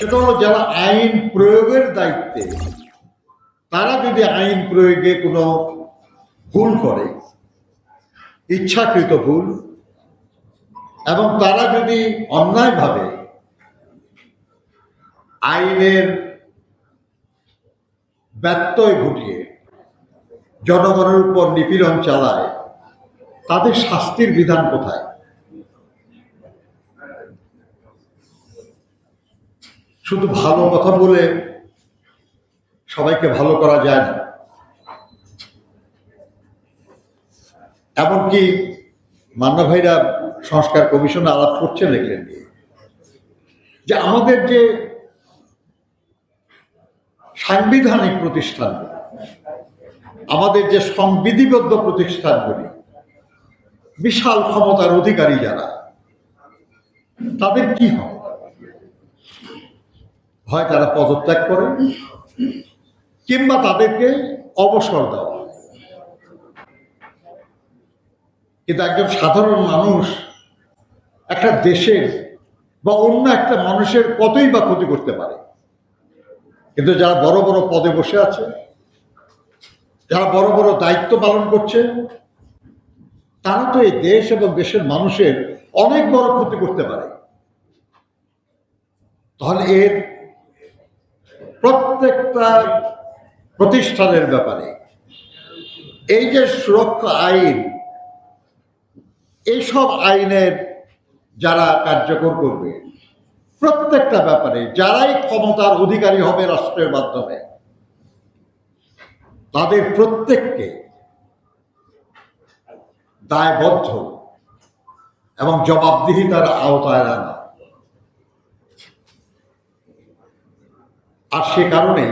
সেটা হলো যারা আইন প্রয়োগের দায়িত্বে, তারা যদি আইন প্রয়োগে কোনো ভুল করে, ইচ্ছাকৃত ভুল, এবং তারা যদি অন্যায়ভাবে আইনের ব্যত্যয় ঘটিয়ে জনগণের উপর নিপীড়ন চালায়, তাদের শাস্তির বিধান কোথায়? শুধু ভালো কথা বলে সবাইকে ভালো করা যায় না। এমনকি মান্না ভাইরা সংস্কার কমিশনে আলাপ করছে লিখলেন যে আমাদের যে সাংবিধানিক প্রতিষ্ঠানগুলি, আমাদের যে সংবিধিবদ্ধ প্রতিষ্ঠানগুলি, বিশাল ক্ষমতার অধিকারী যারা, তাদের কি হয় হয় তারা পদত্যাগ করে কিংবা তাদেরকে অবসর দেওয়া কিন্তু একজন সাধারণ মানুষ একটা দেশের বা অন্য একটা মানুষের কতই বা ক্ষতি করতে পারে। কিন্তু যারা বড় বড় পদে বসে আছে, যারা বড় বড় দায়িত্ব পালন করছে, তারা তো এই দেশ এবং দেশের মানুষের অনেক বড় ক্ষতি করতে পারে। তাহলে এর প্রত্যেকটা প্রতিষ্ঠানের ব্যাপারে। এই যে সুরক্ষা আইন, এইসব আইনের যারা কার্যকর করবে, প্রত্যেকটা ব্যাপারে যারাই ক্ষমতার অধিকারী হবে রাষ্ট্রের মাধ্যমে, তাদের প্রত্যেককে দায়বদ্ধ এবং জবাবদিহিতার আওতায় আনা। আর সে কারণে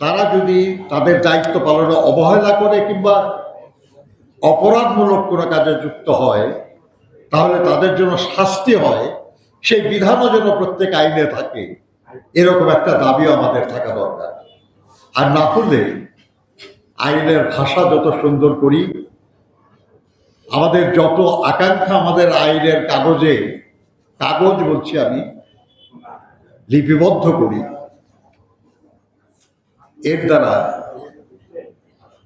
তারা যদি তাদের দায়িত্ব পালনে অবহেলা করে কিংবা অপরাধমূলক কোনো কাজে যুক্ত হয়, তাহলে তাদের জন্য শাস্তি হয়। সেই বিধানও যেন প্রত্যেক আইনে থাকে। এরকম একটা দাবিও আমাদের থাকা দরকার। আর না হলে আইনের ভাষা যত সুন্দর করি, আমাদের যত আকাঙ্ক্ষা আমাদের আইনের কাগজে, কাগজ বলছি আমি লিপিবদ্ধ করি, এর দ্বারা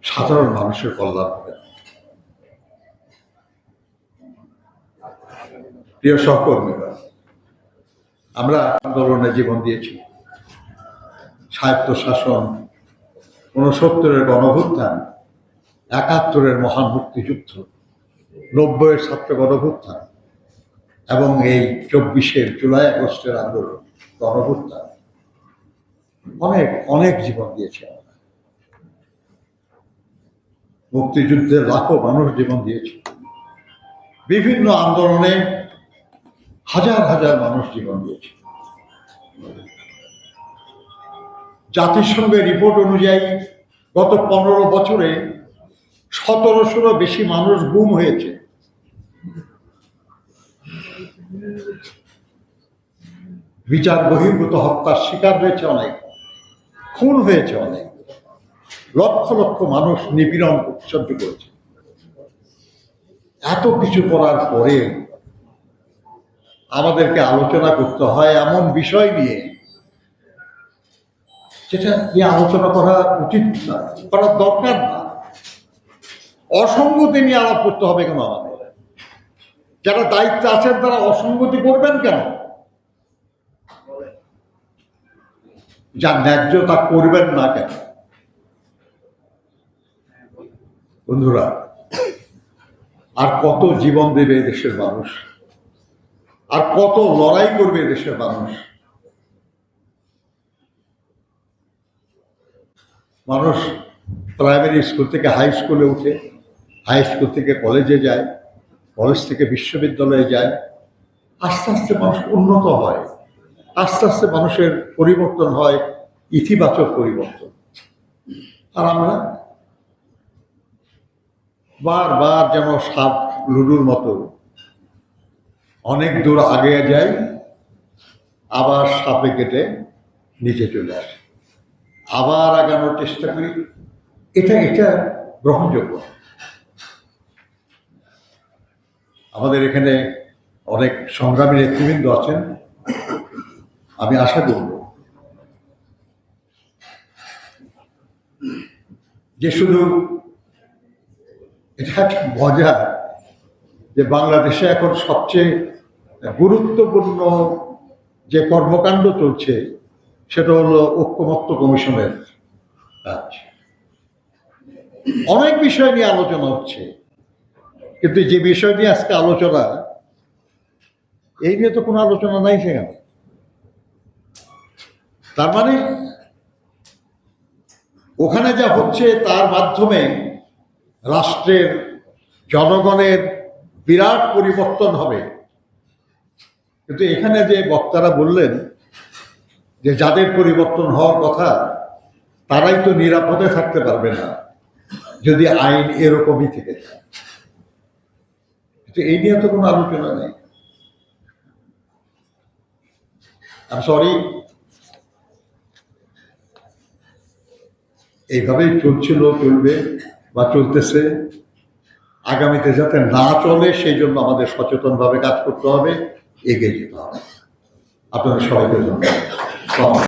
সাধারণ মানুষের কল্যাণ হবে। প্রিয় সহকর্মীরা, আমরা আন্দোলনে জীবন দিয়েছি। স্বায়ত্ত শাসন ঊনসত্তরের গণভুত্থান, একাত্তরের মহান মুক্তিযুদ্ধ, নব্বইয়ের ছাত্র গণভুত্থান এবং এই চব্বিশের জুলাই আগস্টের আন্দোলন। গণভুত্থান অনেক অনেক জীবন দিয়েছে আমরা। মুক্তিযুদ্ধে লাখো মানুষ জীবন দিয়েছে। বিভিন্ন আন্দোলনে হাজার হাজার মানুষ জীবন দিয়েছে। জাতিসংঘের রিপোর্ট অনুযায়ী গত পনেরো বছরে সতেরোশোরও বেশি মানুষ গুম হয়েছে। বিচার বহির্ভূত হত্যার শিকার হয়েছে অনেক। খুন হয়েছে অনেক। লক্ষ লক্ষ মানুষ নিপীড়ন সহ্য করেছে। এত কিছু করার পরে আমাদেরকে আলোচনা করতে হয় এমন বিষয় নিয়ে। যেটা নিয়ে আলোচনা করা উচিত না, করার দরকার না। অসঙ্গতি নিয়ে আলাপ করতে হবে কেন আমাদের? যারা দায়িত্বে আছেন তারা অসঙ্গতি করবেন কেন? যা ন্যায্য তা করবেন না কেন? বন্ধুরা, আর কত জীবন দেবে দেশের মানুষ? আর কত লড়াই করবে দেশের মানুষ? মানুষ প্রাইমারি স্কুল থেকে হাই স্কুলে উঠে, হাই স্কুল থেকে কলেজে যায়, কলেজ থেকে বিশ্ববিদ্যালয়ে যায়, আস্তে আস্তে মানুষ উন্নত হয়। আস্তে আস্তে মানুষের পরিবর্তন হয়, ইতিবাচক পরিবর্তন। আর আমরা বারবার যেন সাপ, লুডুর মতো অনেক দূর আগে যাই, আবার সাপে কেটে নিচে চলে আসে। আবার আগানোর চেষ্টা করি। এটা এটা গ্রহণযোগ্য। আমাদের এখানে অনেক সংগ্রামী নেতৃবৃন্দ আছেন। আমি আশা করব যে শুধু এটা একটা মজা যে বাংলাদেশে এখন সবচেয়ে গুরুত্বপূর্ণ যে কর্মকাণ্ড চলছে, সেটা হলো ঐক্যমত্য কমিশনের কাজ। অনেক বিষয় নিয়ে আলোচনা হচ্ছে, কিন্তু যে বিষয় নিয়ে আজকে আলোচনা, এই নিয়ে তো কোনো আলোচনা নাই সেখানে। তার মানে ওখানে যা হচ্ছে তার মাধ্যমে রাষ্ট্রের, জনগণের বিরাট পরিবর্তন হবে। কিন্তু এখানে যে বক্তারা বললেন যে যাদের পরিবর্তন হওয়ার কথা, তারাই তো নিরাপদে থাকতে পারবে না, যদি আইন এরকমই থেকে যায়। এই নিয়ে তো কোনো আলোচনা নেই। সরি এইভাবেই চলছিল, চলবে বা চলতেছে। আগামীতে যাতে না চলে, সেই জন্য আমাদের সচেতনভাবে কাজ করতে হবে, এগিয়ে যেতে হবে। আপনাদের সবাইকে ধন্যবাদ।